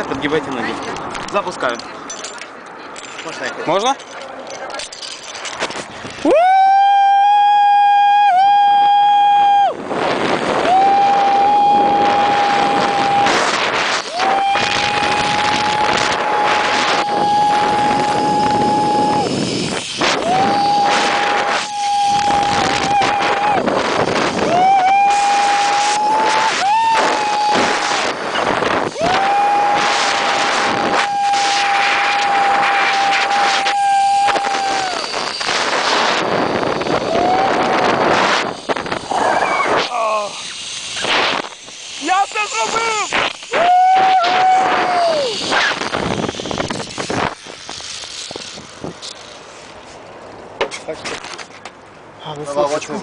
Подгибайте ноги. Запускаю. Можно це зробив! Головочку.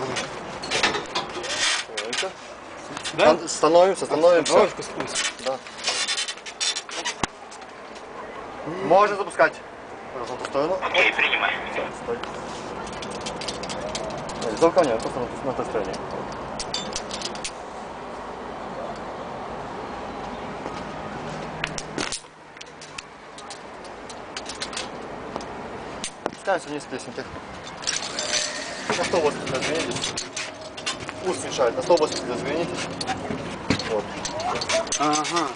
Стан- Становимся, становимся. Да. Можно запускать. Раз в эту сторону. Окей, принимай. Стой. Ой, Лицом ко мне, просто на той стороне. Вниз к лестнице. На 180 развернитесь. Пульс мешает. На 180 развернитесь. Вот. Ага.